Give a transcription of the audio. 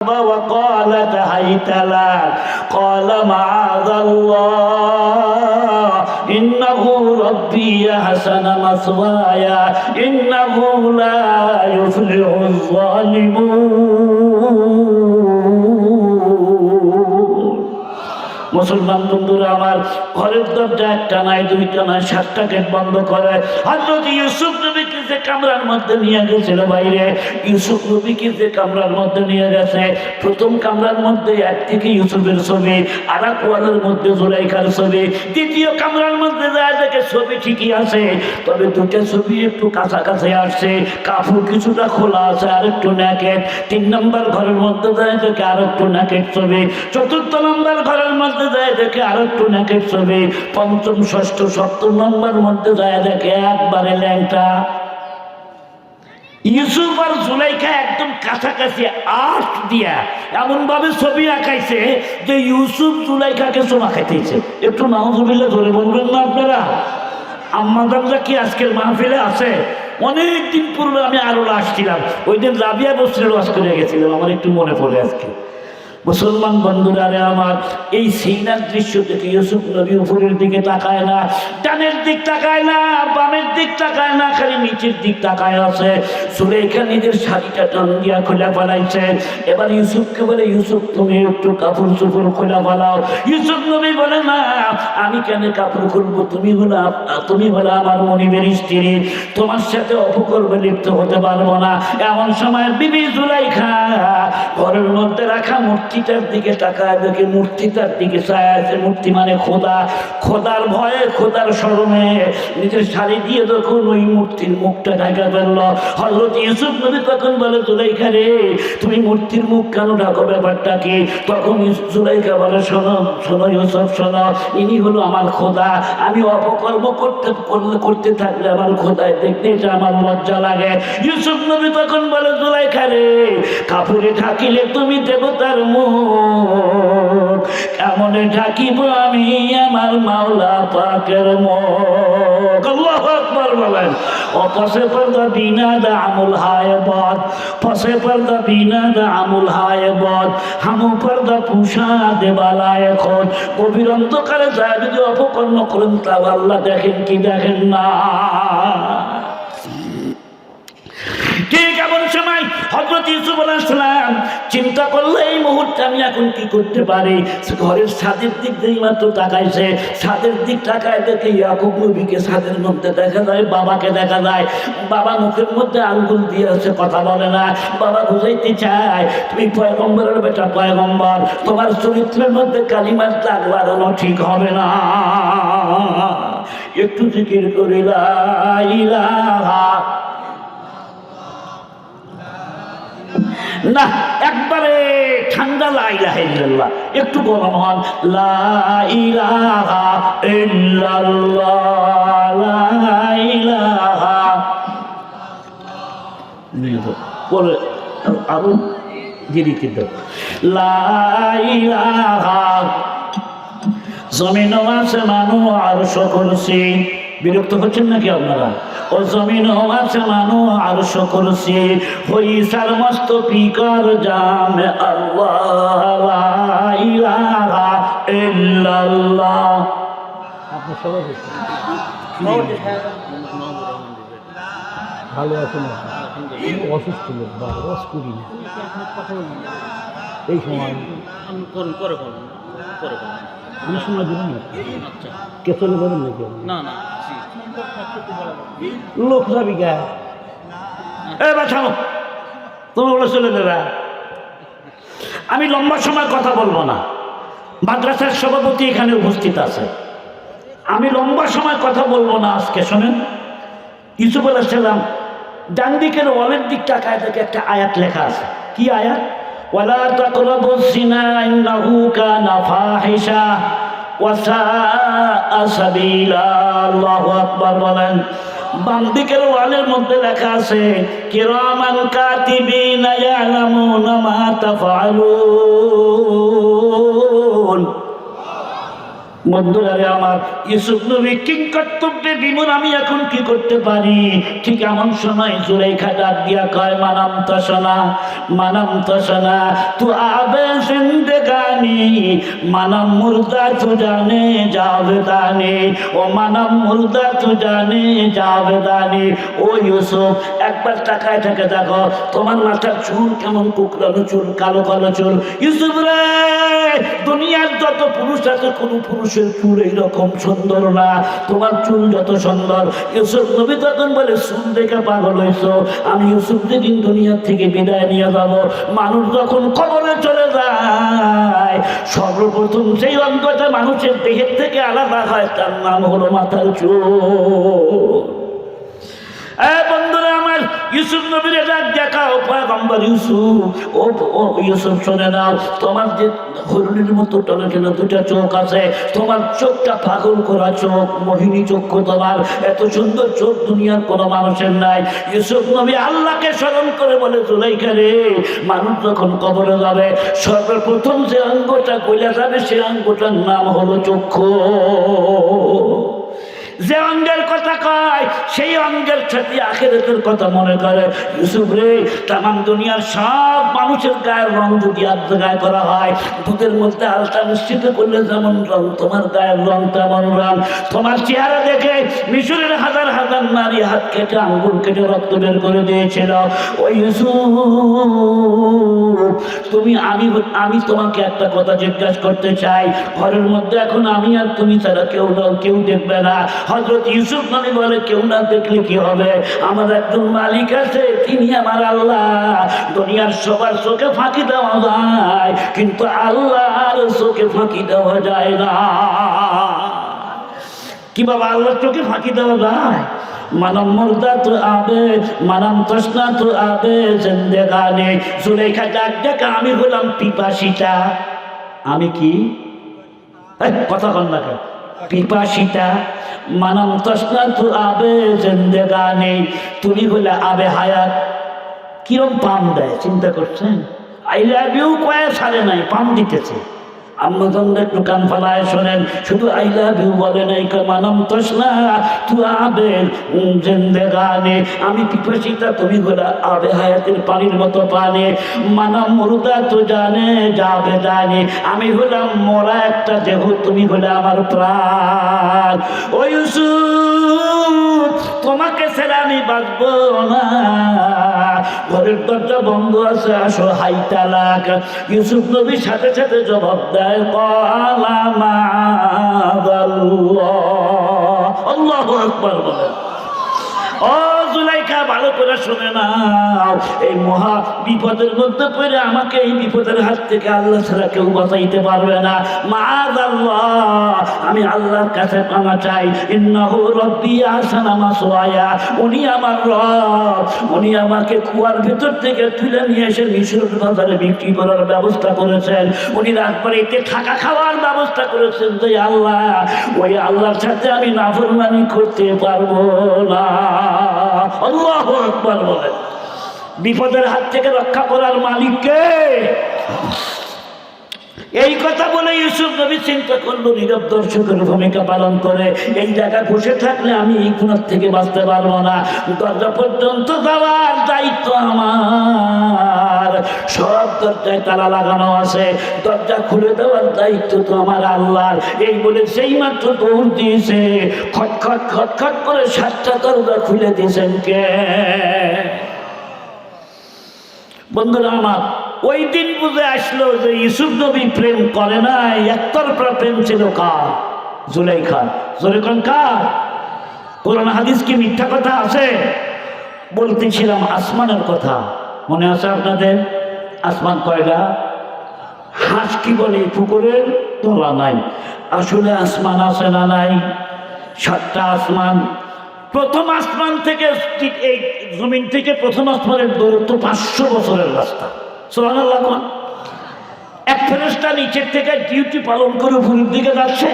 وقالت هيت لك قال معاذ الله إنه ربي أحسن مثواي إنه لا يفلح الظالمون মুসলমান বন্ধুরা আমার ঘরের দরজা একটা নাই দুইটা নাই সাতটা গেট বন্ধ করে হজরত ইউসুফ নবীকে যে কামরার মধ্যে নিয়ে গেছিল বাইরে। ইউসুফ নবীকে যে কামরার মধ্যে নিয়ে গেছে? প্রথম কামরার মধ্যে একদিকে ইউসুফের ছবি আর এক ওয়ালের মধ্যে জুলাইখার ছবি, দ্বিতীয় কামরার মধ্যে যায় দেখে ছবি ঠিকই আছে। তবে দুটো ছবি একটু কাছাকাছি আসছে কাপড় কিছুটা খোলা আছে আর একটু ন্যাকেট তিন নম্বর ঘরের মধ্যে যায় দেখে আর একটু ন্যাকেট ছবি। চতুর্থ নম্বর ঘরের মধ্যে যায় দেখে আর একটু ন্যাকেট ছবি। পঞ্চম, ষষ্ঠ, সপ্তম নম্বর মধ্যে যায় দেখে একবারে ল্যাংটা। ইউসুফ আর জুলাইখা একদম কাছাকাছি আর্ট দিয়া এমনভাবে ছবি আঁকাইছে যে ইউসুফ জুলাইখাকে চোমা খাইতেছে। একটু নাহজুবিল্লা ধরে বলবেন না আপনারা? আম্মাদামরা কি আজকের মাহফিলে আছে? অনেক দিন পূর্বে আমি আরও আসছিলাম ওই দিন রাবিয়া বস্ত্রের ওয়াজ করে গেছিলাম, আমার একটু মনে পড়ে আজকে। মুসলমান বন্ধুরা রে আমার, এই সিনার দৃশ্য দেখে ইউসুফ নবী উপরের দিকে তাকায় না, ডানের দিক তাকায় না, বামের দিক তাকায় না, খালি নিচের দিক তাকায় আছে। সুলেখা নিজের শাড়িটা টান দিয়া খোলা ফেলাইছে। এবার ইউসুফকে বলে, ইউসুফ, তুমি একটু কাপড় চোপড় খোলা ফেলাও। ইউসুফ নবী বলে না আমি কেন কাপড় খুলবো? তুমি হলো তুমি হলো আমার মনিবের স্ত্রী। তোমার সাথে অপকর্মে লিপ্ত হতে পারব না। এমন সময় বিবি জুলাইখা ঘরের মধ্যে রাখা মূর্তিটার দিকে তাকায় দেখে মূর্তিটার দিকে চায় আছে। মূর্তি মানে খোদা। খোদার ভয়ে, খোদার স্মরণে নিজের শাড়ি দিয়ে যখন ওই মূর্তির মুখটা ঢাকা ফেলল। হজরত ইউসুফ নবী তখন বলে, জুলাইখা রে, তুমি মূর্তির মুখ কেন ঢাকো? ব্যাপারটা কি? তখন জুলাইখা বলে, শোনো শোনো ইউসুফ, শোনো, ইনি হলো আমার খোদা। আমি অপকর্ম করতে করতে থাকলে আমার খোদায় দেখতে এটা আমার লজ্জা লাগে। ইউসুফ নবী তখন বলে, জুলাইখা রে কাপড়ে ঢাকিলে তুমি দেবতার মুখ কেমনে ঢাকিব আমি আমার মাওলা পাকের আল্লাহু আকবার বলেন, ও পশে পর্দা বিনা দা আমুল হায় বদ, পশে পর্দা বিনা দা আমুল হায় বদ। হামু পর্দা পুষা দেবালায় এখন গভীর অন্ধকারে যায় যদি অপকর্ম করেন তা আল্লাহ দেখেন কি দেখেন না। ঠিক এমন হজরত ইউসুফ আলাইসালাম চিন্তা করলে, এই মুহূর্তে আমি এখন কি করতে পারি? ঘরের ছাদের দিক দিয়ে মাত্র তাকাইছে। ছাদের দিক তাকায় দেখে ইয়াকুব নবীকে ছাদের মধ্যে দেখা যায়, বাবাকে দেখা যায়। বাবা মুখের মধ্যে আঙ্গুল দিয়ে আছে, কথা বলে না। বাবা বুঝাইতে চায়, তুমি পয়গম্বরের বেটা, পয়গম্বর, তোমার চরিত্রের মধ্যে কালিমার দাগ লাগানো ঠিক হবে না। একটু জিকির করিলা, ইলাহা না, একবারে ঠান্ডা লাইলা ইল্লাল্লাহ। একটু গরম হন। লাইলাহা লাইলাহা পরে আরও দেরিতে দাও। লাইলাহা জমিন আছে মানু আর করছি বিরক্ত হচ্ছেন নাকি আপনারা? ও জমিন আছে মানু আর করছি। হইসার মস্ত পিকর জামে আল্লাহ লা ইলাহা ইল্লাল্লাহ। ভালো আছেন অসুস্থ লোক বা রস করি না এই সময় করে করে সময় দেবেন না আচ্ছা। কে চলে নাকি? না না। লোক যাবি এ বাঁচাও তুমি বলে চলে দেবে আমি লম্বা সময় কথা বলব না। মাদ্রাসার সভাপতি এখানে উপস্থিত আছে। আমি লম্বা সময় কথা বলব না আজকে, শোনেন। ইউসুফ আলাইসাল্লাম ডান দিকের ওয়ালের দিক টাকায় থেকে একটা আয়াত লেখা আছে। কি আয়াত? ওয়ালা তাকরাবু জিনা ইন্নাহু কানা ফাহিশা। বলেন। বাম দিকের ওয়ালের মধ্যে লেখা আছে কিরামান কাতিবিনা ইয়ালামুনা মা তাফআলুন। বন্ধুরা আমার ইউসুফ নবী কর্তব্যে আমি এখন কি করতে পারি? ঠিক এমন সময় ডাক দিয়া কয়, মানাম তসনা মানাম তসনা তু আবে মানাম মুর্দা তু জানে জাবেদানি ও মানাম মুর্দা তু জানে জাবেদানি ও ইউসুফ, একবার থাকে দেখো, তোমার মাথার চুল কেমন কুকরানো চুল, কালো কালো চুল। ইউসুফ রে, দুনিয়ার যত পুরুষ আছে কোনো পুরুষের চুল এইরকম সুন্দর না? তোমার চুল যত সুন্দর। ইউসুফ নবী তখন বলে, চুল দেখে পাগল হয়েছ। আমি ইউসুফ যেদিন দুনিয়ার থেকে বিদায় নিয়ে যাব, মানুষ যখন কবরে চলে যায়, সর্বপ্রথম সেই অঙ্গটা মানুষের দেহের থেকে আলাদা হয়, তার নাম হলো মাথার চুল। বন্ধুরা আমার ইউসুফ নবীর ডাক দেখাও, পয়গম্বর ইউসুফ। ও ইউসুফ, শুনে নাও, তোমার যে হরিণের মতো টলে টলে দুটা চোখ আছে, তোমার চোখটা পাগল করা চোখ, মোহিনী চক্ষু তোমার। এত সুন্দর চোখ দুনিয়ার কোনো মানুষের নাই। ইউসুফ নবী আল্লাহকে স্মরণ করে বলে, জুলাইকা রে, মানুষ যখন কবরে যাবে, সর্বপ্রথম যে অঙ্গটা গলে যাবে, সে অঙ্গটার নাম হলো চক্ষু। যে অঙ্গের কথা কয়, সেই অঙ্গের সাথে আখেরাতের কথা মনে করে। ইউসুফ রে, তামাম দুনিয়ার সব মানুষের গায়ের রং যদি এক জায়গায় করা হয় দুধের মধ্যে আলতা মিশ্রিত করলে যেমন রং, তোমার গায়ের রং তেমন রং। তোমার চেহারা দেখে মিশরের হাজার হাজার নারী হাত কেটে, আঙ্গুল কেটে রক্ত বের করে দিয়েছিল। ওই ইউসুফ, তুমি আমি আমি তোমাকে একটা কথা জিজ্ঞাসা করতে চাই। ঘরের মধ্যে এখন আমি আর তুমি ছাড়া কেউ কেউ দেখবে না। হজরত ইউসুফ মানে বলে, কেউ না দেখলে কি হবে? আমার একজন মালিক আছে, তিনি আমার আল্লাহ। দুনিয়ার সবার চোখে ফাঁকি দেওয়া যায়, কিন্তু আল্লাহর চোখে ফাঁকি দেওয়া যায় না। কি বাবা, আল্লাহর চোখে ফাঁকি দেওয়া যায়? মানব মুর্দা তো আবে, মানব তসনা তো আবে জিন্দেগানে সুলেখা ডাক ডাক, আমি হলাম পিপাসিতা আমি কি? কথা কন না কেন? পিপাসিতা মানম তসনা আবে আবে জিন্দেগানে তুমি হলে আবে হায়াত। কিরম পাম দেয়? চিন্তা করছেন? আই লাভ ইউ কয়ে সারে নাই, পাম দিতেছে। শোনেন। শুধু তু আমি পিপাসিতা, তুমি গোলা আবে হায়াতের পানির মতো পানে। মানম মুরুদা তো জানে, যাবে জানে আমি হলাম মরা একটা দেহ, তুমি হলে আমার প্রাণ। ও ইউসুফ, তোমাকে ছেড়ে আমি বাঁচবো না। ঘরের দরজা বন্ধ আছে, আসো হাই তালাক ইউসুফ নবীর সাথে সাথে জবাব দেয় কলামা আল্লাহ আকবার ও জুলাইখা ভালো করে শুনে নাও। এই মহা বিপদের মধ্যে পড়ে আমাকে এই বিপদের হাত থেকে আল্লাহ ছাড়া কেউ বাঁচাইতে পারবে না। মাদ আল্লাহ আমি আল্লাহর কাছে পানা চাই। ইন্নাহু রব্বি আসানা মাসওয়ায়া। উনি আমার রব। উনি আমাকে কুয়ার ভিতর থেকে তুলে নিয়ে এসে মিশর বাজারে বিক্রি করার ব্যবস্থা করেছেন। উনি রাজবাড়িতে থাকা খাওয়ার ব্যবস্থা করেছেন যে আল্লাহ, ওই আল্লাহর সাথে আমি নাফরমানি করতে পারব না। আল্লাহ আকবর বলেন বিপদের হাত থেকে রক্ষা করার মালিককে এই কথা বলে ইউসুফ নবী চিন্তা করল, নীরব দর্শকের ভূমিকা পালন করে। এই জায়গা বসে থাকলে আমি এই গুণার থেকে বাঁচতে পারব না। দরজা পর্যন্ত যাওয়ার দায়িত্ব আমার। দরজায় তালা লাগানো আছে। দরজা খুলে দেওয়ার দায়িত্ব তো আমার আল্লাহর। এই বলে সেই মাত্র দৌড় দিয়েছে। খটখট খটখট করে সাতটা দরজা খুলে দিয়েছেন কে? বন্ধুরা আমার, ওই দিন বুঝে আসলো যে ইউসুফ নবী প্রেম করে নাই একতরফা প্রেম ছিল কার? জুলাইখার। জুলেখান কার? কোরআন হাদিস কি মিথ্যা কথা আছে? বলতেছিলাম আসমানের কথা। মনে আছে আপনাদের? আসমান কয়টা হাঁস কি বলে পুকুরের? তলা নাই। আসলে আসমান আছে না নাই? সাতটা আসমান। প্রথম আসমান থেকে এই জমিন থেকে প্রথম আসমানের দূরত্ব পাঁচশো বছরের রাস্তা। সোহান এক ফেরেস্তা নিচের থেকে ডিউটি পালন করে উপরের দিকে যাচ্ছে।